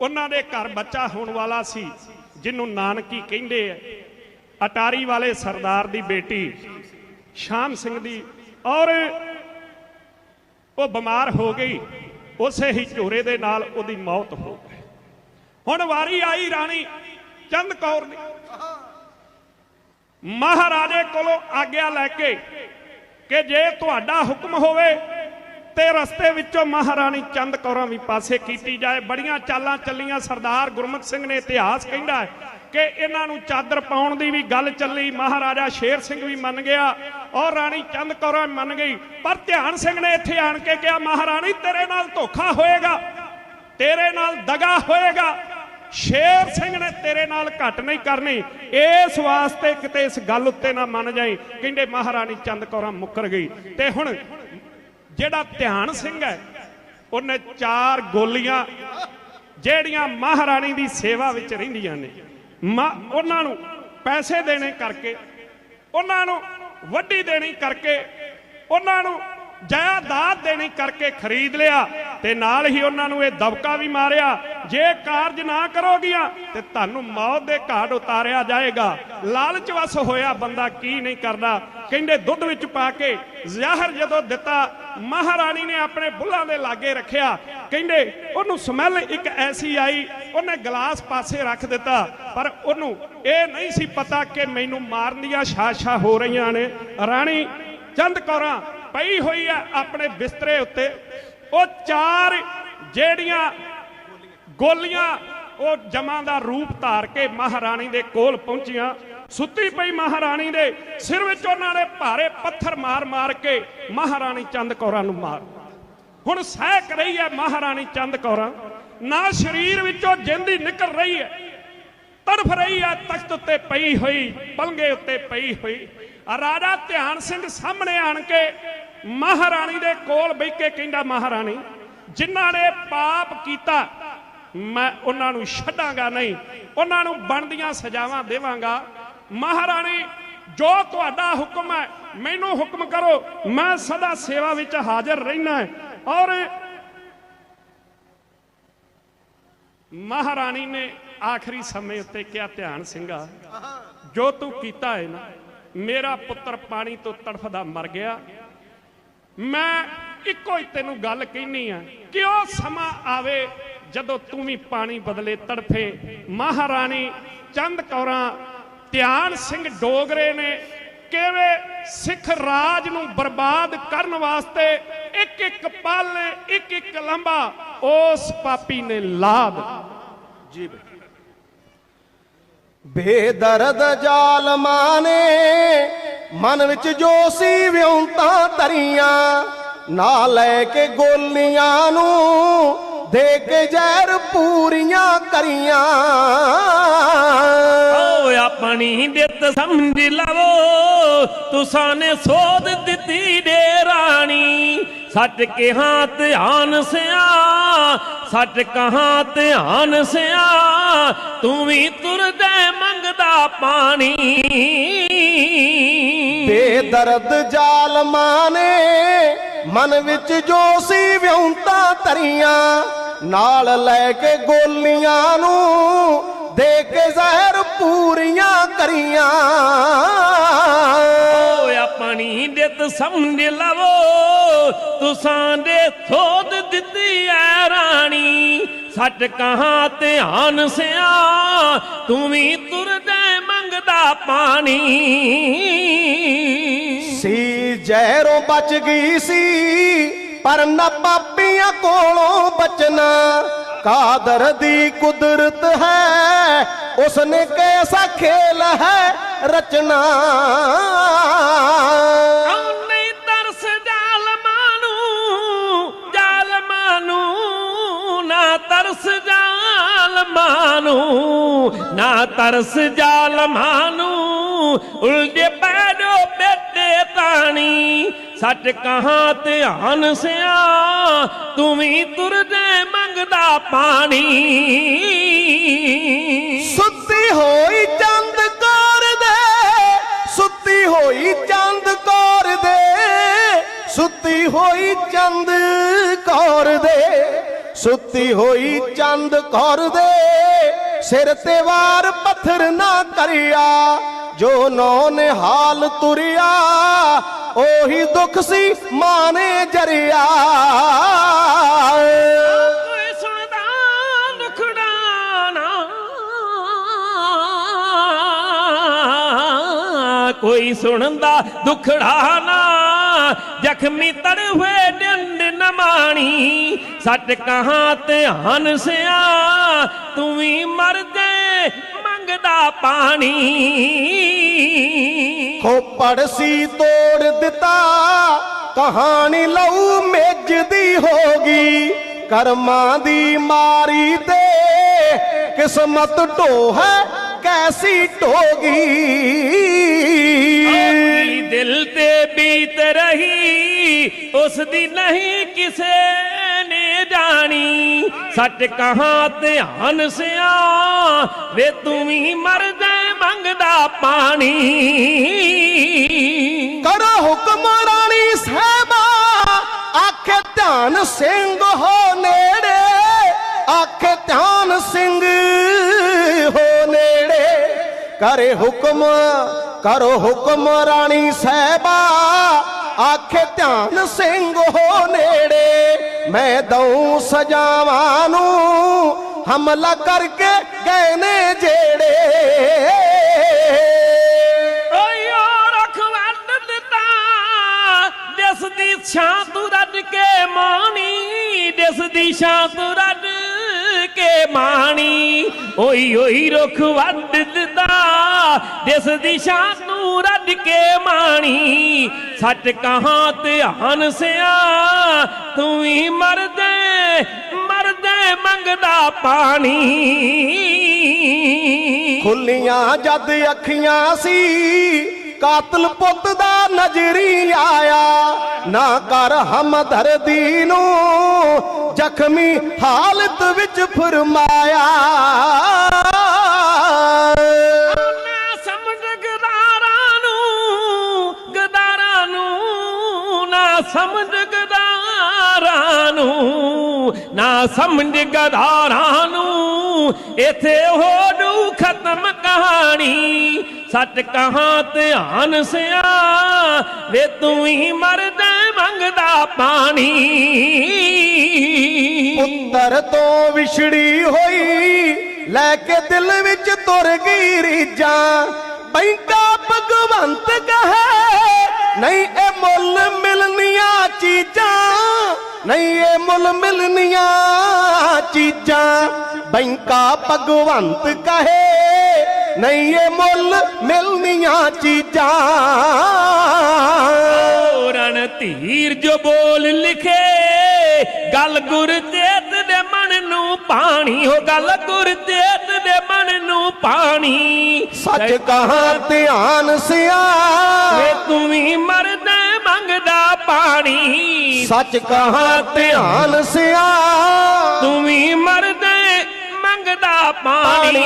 ਉਹਨਾਂ ਦੇ ਘਰ ਬੱਚਾ ਹੋਣ ਵਾਲਾ ਸੀ, ਜਿਹਨੂੰ ਨਾਨਕੀ ਕਹਿੰਦੇ ਐ ਅਟਾਰੀ ਵਾਲੇ ਸਰਦਾਰ ਦੀ ਬੇਟੀ ਸ਼ਾਮ ਸਿੰਘ ਦੀ ਔਰ ਉਹ ਬਿਮਾਰ ਹੋ ਗਈ, ਉਸੇ ਹੀ ਝੋਰੇ ਦੇ ਨਾਲ ਉਹਦੀ ਮੌਤ ਹੋ ਗਈ। ਹੁਣ ਵਾਰੀ ਆਈ ਰਾਣੀ ਚੰਦ ਕੌਰ ਦੀ। ਮਹਾਰਾਜੇ ਕੋਲੋਂ ਆਗਿਆ ਲੈ ਕੇ ਕਿ ਜੇ ਤੁਹਾਡਾ ਹੁਕਮ ਹੋਵੇ ਤੇ ਰਸਤੇ ਵਿੱਚੋਂ ਮਹਾਰਾਣੀ ਚੰਦ ਕੌਰਾਂ ਵੀ ਪਾਸੇ ਕੀਤੀ ਜਾਏ। ਬੜੀਆਂ ਚਾਲਾਂ ਚੱਲੀਆਂ। ਸਰਦਾਰ ਗੁਰਮੁਖ ਸਿੰਘ ਨੇ ਇਤਿਹਾਸ ਕਹਿੰਦਾ ਹੈ ਕਿ ਇਹਨਾਂ ਨੂੰ ਚਾਦਰ ਪਾਉਣ ਦੀ ਵੀ ਗੱਲ ਚੱਲੀ। ਮਹਾਰਾਜਾ ਸ਼ੇਰ ਸਿੰਘ ਵੀ ਮੰਨ ਗਿਆ ਔਰ ਰਾਣੀ ਚੰਦ ਕੌਰਾਂ ਮੰਨ ਗਈ। ਪਰ ਧਿਆਨ ਸਿੰਘ ਨੇ ਇੱਥੇ ਆਣ ਕੇ ਕਿਹਾ, ਮਹਾਰਾਣੀ, ਤੇਰੇ ਨਾਲ ਧੋਖਾ ਹੋਏਗਾ। ਤੇਰੇ ਨਾਲ ਦਗਾ ਹੋਏਗਾ। ਸ਼ੇਰ ਸਿੰਘ ਨੇ ਤੇਰੇ ਨਾਲ ਘਟ ਨਹੀਂ ਕਰਨੀ। ਇਸ ਵਾਸਤੇ ਕਿਤੇ ਇਸ ਗੱਲ ਉੱਤੇ ਨਾ ਮੰਨ ਜਾਈ। ਕਹਿੰਦੇ ਮਹਾਰਾਣੀ ਚੰਦ ਕੌਰਾਂ ਮੁੱਕਰ ਗਈ। ਤੇ ਹੁਣ ਜਿਹੜਾ ਧਿਆਨ ਸਿੰਘ ਹੈ, ਉਹਨੇ ਚਾਰ ਗੋਲੀਆਂ ਜਿਹੜੀਆਂ ਮਹਾਰਾਣੀ ਦੀ ਸੇਵਾ ਵਿੱਚ ਰਹਿੰਦੀਆਂ ਨੇ। ਮਾ- ਉਹਨਾਂ ਨੂੰ ਪੈਸੇ ਦੇਣੇ ਕਰਕੇ, ਉਹਨਾਂ ਨੂੰ ਵੱਡੀ ਦੇਣੀ ਕਰਕੇ, ਉਹਨਾਂ ਨੂੰ ਜਾਇਦਾਦ ਦੇਣੀ ਕਰਕੇ ਖਰੀਦ ਲਿਆ ਤੇ ਨਾਲ ਹੀ ਉਹਨਾਂ ਨੂੰ ਇਹ ਦਬਕਾ ਵੀ ਮਾਰਿਆ, ਜੇ ਕਾਰਜ ਨਾ ਕਰੋਗੀਆਂ ਤੇ ਤੁਹਾਨੂੰ ਮੌਤ ਦੇ ਘਾਟ ਉਤਾਰਿਆ ਜਾਏਗਾ। ਲਾਲਚ ਵਸ ਹੋਇਆ, ਬੰਦਾ ਕੀ ਨਹੀਂ ਕਰਦਾ। ਕਹਿੰਦੇ ਦੁੱਧ ਵਿੱਚ ਪਾ ਕੇ ਜ਼ਹਿਰ ਜਦੋਂ ਦਿੱਤਾ ਮਹਾਰਾਣੀ ਨੇ ਆਪਣੇ ਬੁੱਲਾਂ ਦੇ ਲਾਗੇ ਰੱਖਿਆ। ਕਹਿੰਦੇ, ਉਹਨੂੰ ਸਮੈਲ ਇੱਕ ਐਸੀ ਆਈ, ਉਹਨੇ ਗਲਾਸ ਪਾਸੇ ਰੱਖ ਦਿੱਤਾ, ਪਰ ਉਹਨੂੰ ਇਹ ਨਹੀਂ ਸੀ ਪਤਾ ਕਿ ਮੈਨੂੰ ਮਾਰਨ ਦੀਆਂ ਸ਼ਾਸ਼ਾ ਹੋ ਰਹੀਆਂ ਨੇ। ਰਾਣੀ, ਚੰਦ ਕੌਰਾਂ, ਪਈ ਹੋਈ ਆ ਆਪਣੇ ਬਿਸਤਰੇ ਉੱਤੇ। ਉਹ ਚਾਰ ਜਿਹੜੀਆਂ ਗੋਲੀਆਂ, ਉਹ ਜਮਾਂ ਦਾ ਰੂਪ ਧਾਰ ਕੇ ਮਹਾਰਾਣੀ ਦੇ ਕੋਲ ਪਹੁੰਚੀਆਂ। ਸੁੱਤੀ ਪਈ ਮਹਾਰਾਣੀ ਦੇ ਸਿਰ ਵਿੱਚ ਉਹਨਾਂ ਨੇ ਭਾਰੇ ਪੱਥਰ ਮਾਰ-ਮਾਰ ਕੇ ਮਹਾਰਾਣੀ ਚੰਦ ਕੌਰਾਂ ਨੂੰ ਮਾਰ ਹੁਣ ਸਹਿਕ ਰਹੀ ਹੈ ਮਹਾਰਾਣੀ ਚੰਦ ਕੌਰਾਂ। ਨਾ ਸਰੀਰ ਵਿੱਚੋਂ ਜਿੰਦੀ ਨਿਕਲ ਰਹੀ ਹੈ। ਤੜਫ ਰਹੀ ਹੈ, ਤਖਤ ਉੱਤੇ ਪਈ ਹੋਈ ਪੰਗੇ ਉੱਤੇ ਪਈ ਹੋਈ। ਰਾਜਾ ਧਿਆਨ ਸਿੰਘ ਸਾਹਮਣੇ ਆਣ ਕੇ ਮਹਾਰਾਣੀ ਦੇ ਕੋਲ ਬਹਿ ਕੇ ਕਹਿੰਦਾ, ਮਹਾਰਾਣੀ, ਜਿਨ੍ਹਾਂ ਨੇ ਪਾਪ ਕੀਤਾ, ਮੈਂ ਉਹਨਾਂ ਨੂੰ ਛੱਡਾਂਗਾ ਨਹੀਂ। ਉਹਨਾਂ ਨੂੰ ਬਣਦੀਆਂ ਸਜ਼ਾਵਾਂ ਦੇਵਾਂਗਾ। ਮਹਾਰਾਣੀ, ਜੋ ਤੁਹਾਡਾ ਹੁਕਮ ਹੈ, ਮੈਨੂੰ ਹੁਕਮ ਕਰੋ, ਮੈਂ ਸਦਾ ਸੇਵਾ ਵਿੱਚ ਹਾਜ਼ਰ ਰਹਿਣਾ ਹੈ। ਔਰ ਮਹਾਰਾਣੀ ਨੇ ਆਖਰੀ ਸਮੇਂ ਉੱਤੇ ਕਿਹਾ, ਧਿਆਨ ਸਿੰਘਾ, ਜੋ ਤੂੰ ਕੀਤਾ ਹੈ ਨਾ, ਮੇਰਾ ਪੁੱਤਰ ਪਾਣੀ ਤੋਂ ਤੜਫਦਾ ਮਰ ਗਿਆ। ਮੈਂ ਇੱਕੋ ਹੀ ਤੈਨੂੰ ਗੱਲ ਕਹਿਨੀ ਆ ਕਿ ਉਹ ਸਮਾਂ ਆਵੇ ਜਦੋਂ ਤੂੰ ਵੀ ਪਾਣੀ ਬਦਲੇ ਤੜਫੇ? ਮਹਾਰਾਣੀ, ਚੰਦ ਕੌਰਾਂ ਧਿਆਨ ਸਿੰਘ ਡੋਗਰੇ ਨੇ ਕਿਵੇਂ ਸਿੱਖ ਰਾਜ ਨੂੰ ਬਰਬਾਦ ਕਰਨ ਵਾਸਤੇ ਇੱਕ ਇੱਕ ਪਲ, ਇੱਕ ਇੱਕ ਲੰਬਾ ਉਸ ਪਾਪੀ ਨੇ ਲਾਦ। ਜੀ ਬਈ ਬੇਦਰਦ ਜ਼ਾਲਮਾਂ ਨੇ ਮਨ ਵਿੱਚ ਜੋ ਸੀ ਵਿਉਂਤਾਂ ਧਰੀਆਂ ਨਾ ਲੈ ਕੇ ਗੋਲੀਆਂ ਨੂੰ ਦੇ ਕੇ ਜ਼ਹਿਰ ਪੂਰੀਆਂ ਕਰੀਆਂ। ਆਪਣੀ ਦਿੱਤ ਸਮਝ ਲਵੋ। ਤੁਸਾਂ ਨੇ ਸੋਧ ਦਿੱਤੀ ਦੇ ਰਾਣੀ। ਸੱਚ ਕਿਹਾਂ ਧਿਆਨ ਸਿਆ, ਸੱਚ ਕਹਾ ਧਿਆਨ ਸਿਆ, ਤੂੰ ਵੀ ਤੁਰਦੇ ਮੰਗਦਾ ਪਾਣੀ। ਬੇਦਰਦ ਜ਼ਾਲਮਾਂ ਨੇ ਮਨ ਵਿੱਚ ਜੋ ਸੀ ਵਿਉਂਤਾਂ ਧਰੀਆਂ। ਨਾਲ ਲੈ ਕੇ ਗੋਲੀਆਂ ਨੂੰ ਦੇ ਕੇ ਜ਼ਹਿਰ ਪੂਰੀਆਂ ਕਰੀਆਂ। ਓ ਆਪਣੀ ਦਿੱਤ ਸਮਝ ਲਵੋ ਤੁਸਾਂ ਦੇ ਸੋਧ ਦਿੱਤੀ ਐ ਰਾਣੀ। ਸੱਚ ਕਹਾਂ ਧਿਆਨ ਸਿਆ ਤੂੰ ਵੀ ਤੁਰਦੇ ਮੰਗਦਾ ਪਾਣੀ। ਸੀ ਜ਼ਹਿਰੋਂ ਬਚ ਗਈ ਸੀ ਪਰ ਨਾ ਪਾਪੀਆਂ ਕੋਲੋਂ ਬਚਣਾ। ਕਾਦਰ ਦੀ ਕੁਦਰਤ ਹੈ, ਉਸਨੇ ਕੈਸਾ ਖੇਲ ਹੈ ਰਚਨਾ। ਨਹੀਂ ਤਰਸ ਜ਼ਾਲਮਾਂ ਨੂੰ ਜ਼ਾਲਮਾਂ ਨੂੰ, ਨਾ ਤਰਸ ਜ਼ਾਲਮਾਂ ਨੂੰ, ਨਾ ਤਰਸ ਜ਼ਾਲਮਾਂ ਨੂੰ, ਉਲਝੇ ਪੈੜੋ ਬੇਟੇ ਤਾਣੀ। ਸੱਚ ਕਹਾਂ, ਧਿਆਨ ਸਿਆ, ਤੂੰ ਵੀ ਤੁਰਦੇ ਮੰਗਦਾ ਪਾਣੀ। ਸੁੱਤੀ ਹੋਈ ਚੰਦ ਕੌਰ ਦੇ, ਸੁੱਤੀ ਹੋਈ ਚੰਦ ਕੌਰ ਦੇ, ਸੁੱਤੀ ਹੋਈ ਚੰਦ ਕੌਰ ਦੇ, ਸੁੱਤੀ ਹੋਈ ਚੰਦ ਕੌਰ ਦੇ, ਸਿਰ ਤੇ ਵਾਰ ਪੱਥਰ ਨਾ ਕਰਿਆ, ਜੋ ਨੌ ਨੇ ਹਾਲ ਤੁਰਿਆ ਉਹੀ ਦੁੱਖ ਸੀ ਮਾਂ ਨੇ ਜਰਿਆ। ਕੋਈ ਸੁਣਦਾ ਦੁਖੜਾ ਨਾ। ਕੋਈ ਸੁਣਦਾ ਦੁਖੜਾ ਨਾ। ਜ਼ਖਮੀ ਤੜਵੇ ਡੰਡ ਨਮਾਣੀ ਸੱਚ ਕਹਾਂ ਧਿਆਨ ਸਿਆ ਤੂੰ ਵੀ ਮਰ ਜੇ ਮੰਗਦਾ ਪਾਣੀ। ਖੋਪੜ ਸੀ ਤੋੜ ਦਿੱਤਾ, ਕਹਾਣੀ ਲਊ ਮੇਜ ਦੀ ਹੋਗੀ ਕਰਮਾਂ ਦੀ ਮਾਰੀ ਤੇ ਕਿਸਮਤ ਢੋ ਕੈਸੀ ਢੋਗੀ ਆਪਣੀ ਦਿਲ ਤੇ ਬੀਤ ਰਹੀ ਉਸ ਦੀ ਨਹੀਂ ਕਿਸੇ ਨੇ ਜਾਣੀ। ਸੱਚ ਕਹਾ ਧਿਆਨ ਸਿਆ, ਵੇ ਤੂੰ ਵੀ ਮਰ ਜਾਏ ਮੰਗਦਾ ਪਾਣੀ। ਕਰੋ ਹੁਕਮ ਰਾਣੀ ਸਾਹਿਬਾ, ਆਖੇ ਧਿਆਨ ਸਿੰਘ ਹੋ ਨੇੜੇ, ਆਖੇ ਧਿਆਨ ਸਿੰਘ ਹੋ ਨੇੜੇ। ਕਰੇ ਹੁਕਮ, ਕਰੋ ਹੁਕਮ ਰਾਣੀ ਸਾਹਿਬਾ, ਆਖੇ ਧਿਆਨ ਸਿੰਘ ਹੋ ਨੇੜੇ। ਮੈਂ ਦਊ ਸਜਾਵਾਂ ਨੂੰ ਹਮਲਾ ਕਰਕੇ ਗਏ ਨੇ ਜਿਹੜੇ ਛਾਂ ਤੂੰ ਰੱਜ ਕੇ ਮਾਣੀ ਜਿਸ ਦੀ ਛਾਂ ਤੂੰ ਰੱਜ ਕੇ ਮਾਣੀ। ਓਈ ਓਈ ਰੁੱਖ ਵੱਢ ਦਿੱਤਾ ਜਿਸ ਦੀ ਛਾਂ ਤੂੰ ਰੱਜ ਕੇ ਮਾਣੀ। ਸੱਚ ਕਹਾਂ ਧਿਆਨ ਸਿਆ, ਤੂੰ ਵੀ ਮਰ ਦੇ ਮੰਗਦਾ ਪਾਣੀ। ਖੁੱਲੀਆਂ ਜਦ ਅੱਖੀਆਂ ਸੀ ਕਾਤਲ ਪੁੱਤ ਦਾ ਨਜ਼ਰੀ ਆਇਆ। ਨਾ ਕਰ ਹਮਦਰਦੀ ਨੂੰ ਜ਼ਖਮੀ ਹਾਲਤ ਵਿੱਚ ਫਰਮਾਇਆ। ਨਾ ਸਮਝ ਗਦਾਰਾਂ ਨੂੰ ਗਦਾਰਾਂ ਨੂੰ, ਨਾ ਸਮਝ ਗਦਾਰਾਂ ਨੂੰ, ਨਾ ਸਮਝ ਗਦਾਰਾਂ ਨੂੰ, ਇਥੇ ਹੋੜੂ ਖਤਮ ਕਹਾਣੀ। ਸੱਚ ਕਹਾਂ ਧਿਆਨ ਸਿਆ, ਵੇ ਤੂੰ ਹੀ ਮਰਦਾ ਮੰਗਦਾ ਪਾਣੀ। ਪੁੱਤਰ ਤੋਂ ਵਿਛੜੀ ਹੋਈ, ਲੈ ਕੇ ਦਿਲ ਵਿੱਚ ਤੁਰ ਗਈ ਰੀਜਾਂ ਬੈਂਕਾ ਭਗਵੰਤ ਕਹੇ, ਨਹੀਂ ਇਹ ਮੁੱਲ ਮਿਲਨੀਆਂ ਚੀਜ਼ਾਂ, ਨਹੀਂ ਇਹ ਮੁੱਲ ਮਿਲਨੀਆਂ ਚੀਜ਼ਾਂ। ਬੈਂਕਾ ਭਗਵੰਤ ਕਹੇ ਨਹੀਂ ਇਹ ਮੁੱਲ ਮਿਲਨੀਆਂ ਚੀਜ਼ਾਂ। ਰਣ ਧੀਰ ਜੋ ਬੋਲ ਲਿਖੇ ਗੱਲ ਗੁਰਦੇਤ ਦੇ ਮਨ ਨੂੰ ਪਾਣੀ ਹੋ ਗੱਲ ਗੁਰਦੇਤ ਦੇ ਮਨ ਨੂੰ ਪਾਣੀ। ਸੱਚ ਕਹਾਂ ਧਿਆਨ ਸਿਆ। ਵੇ ਤੂੰ ਵੀ ਮਰਦਾ ਮੰਗਦਾ ਪਾਣੀ। ਸੱਚ ਕਹਾਂ ਧਿਆਨ ਸਿਆ। ਤੂੰ ਵੀ ਮਰਦਾ ਮੰਗਦਾ ਪਾਣੀ